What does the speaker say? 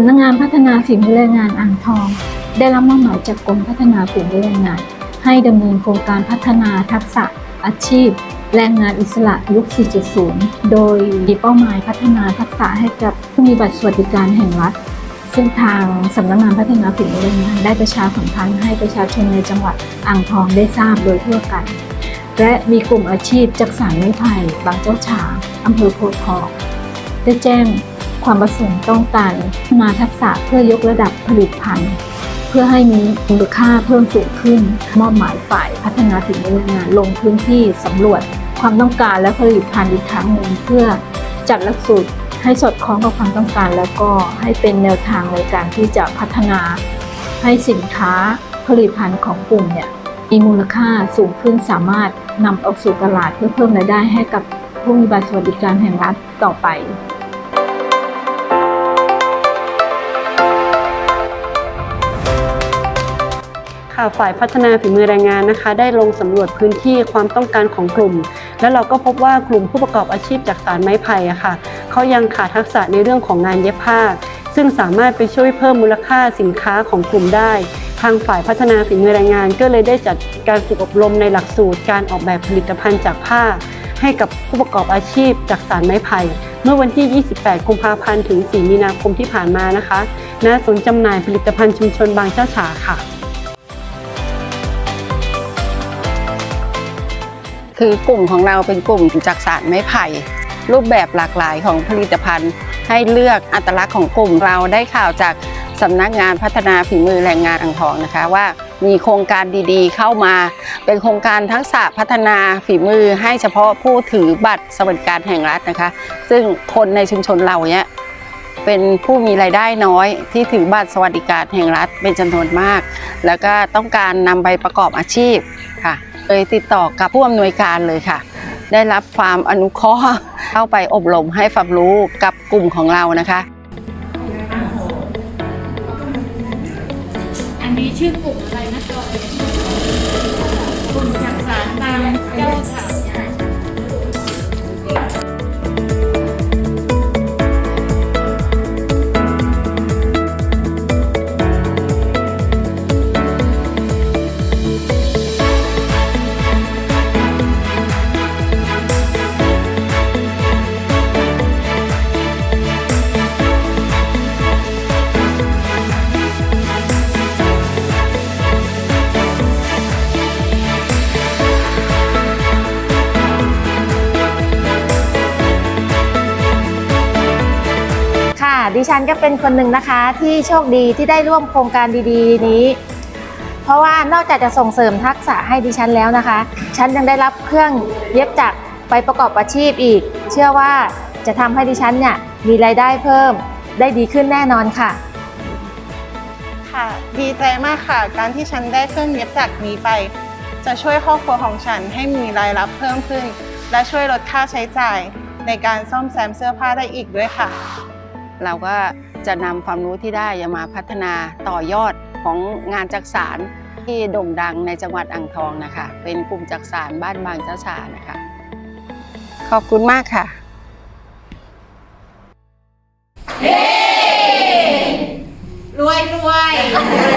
สำนักงานพัฒนาฝีมือแรงงานอ่างทอง ได้รับมอบหมายจากกรมพัฒนาฝีมือแรงงาน ให้ดำเนินโครงการพัฒนาทักษะอาชีพ แรงงานอิสระยุค 4.0 โดยมีเป้าหมายพัฒนาทักษะให้กับผู้มีบัตรสวัสดิการแห่งรัฐ ซึ่งทางสำนักงานพัฒนาฝีมือแรงงาน ได้ประชาสัมพันธ์ให้ประชาชนในจังหวัดอ่างทองได้ทราบโดยทั่วกัน และมีกลุ่มอาชีพจักสานไม้ไผ่บางเจ้าฉางอำเภอโพธิ์ทองได้แจ้ง ความประสงค์ต้องการพัฒนาทักษะเพื่อยกระดับผลิตภัณฑ์ เพื่อให้มีมูลค่าเพิ่มสูงขึ้น มอบหมายฝ่ายพัฒนาฝีมือแรงงานลงพื้นที่สำรวจ ความต้องการและผลิตภัณฑ์อีกครั้งหนึ่งเพื่อจัดหลักสูตรให้สอดคล้องกับความต้องการ แล้วก็ให้เป็นแนวทางในการที่จะพัฒนาให้สินค้าผลิตภัณฑ์ของกลุ่มเนี่ยมีมูลค่าสูงขึ้นสามารถนำออกสู่ตลาดเพื่อเพิ่มรายได้ให้กับผู้มีบัตรสวัสดิการแห่งรัฐต่อไป ค่ะฝ่ายพัฒนาฝีมือแรงงานนะคะ ได้ลงสำรวจพื้นที่ความต้องการของกลุ่ม แล้วเราก็พบว่ากลุ่มผู้ประกอบอาชีพจากสารไม้ไผ่อะค่ะเขายังขาดทักษะในเรื่องของงานเย็บผ้า ซึ่งสามารถไปช่วยเพิ่มมูลค่าสินค้าของกลุ่มได้ ทางฝ่ายพัฒนาฝีมือแรงงาน ก็เลยได้จัดการฝึกอบรมในหลักสูตร การออกแบบผลิตภัณฑ์จากผ้า ให้กับผู้ประกอบอาชีพจากสารไม้ไผ่เมื่อวันที่ 28 กุมภาพันธ์ ถึง 4 มีนาคมที่ผ่านมานะคะ ณ ศูนย์จำหน่ายผลิตภัณฑ์ชุมชนบางเจ้าฉาค่ะ คือกลุ่มของเราเป็นกลุ่มจักสานไม้ไผ่ รูปแบบหลากหลายของผลิตภัณฑ์ ให้เลือกอัตลักษณ์ของกลุ่มเราได้ข่าวจากสำนักงานพัฒนาฝีมือแรงงานอ่างทองนะคะว่ามีโครงการดีๆ เข้ามา เป็นโครงการทักษะพัฒนาฝีมือให้เฉพาะผู้ถือบัตรสวัสดิการแห่งรัฐนะคะ ซึ่งคนในชุมชนเราเนี้ยเป็นผู้มีรายได้น้อย ที่ถือบัตรสวัสดิการแห่งรัฐเป็นจำนวนมาก แล้วก็ต้องการนำไปประกอบอาชีพ เลยติดต่อกับผู้อำนวยการเลยค่ะ ได้รับความอนุเคราะห์เข้าไปอบรมให้ความรู้กับกลุ่มของเรานะคะ อันนี้ชื่อกลุ่มอะไรนะคะ ดิฉันก็เป็นคนหนึ่งนะคะที่โชคดีที่ได้ร่วมโครงการดีๆ นี้ เพราะว่านอกจากจะส่งเสริมทักษะให้ดิฉันแล้วนะคะ ฉันยังได้รับเครื่องเย็บจักรไปประกอบอาชีพอีก เชื่อว่าจะทำให้ดิฉันเนี่ยมีรายได้เพิ่มได้ดีขึ้นแน่นอนค่ะ ค่ะ ดีใจมากค่ะ การที่ฉันได้เครื่องเย็บจักรนี้ไป จะช่วยครอบครัวของฉันให้มีรายรับเพิ่มขึ้น และช่วยลดค่าใช้จ่ายในการซ่อมแซมเสื้อผ้าได้อีกด้วยค่ะ เราก็จะนำความรู้ที่ได้มาพัฒนาต่อยอดของงานจักสารที่โด่งดังในจังหวัดอ่างทองนะคะ เป็นกลุ่มจักสารบ้านบางเจ้าชานะคะ ขอบคุณมากค่ะรวยรวย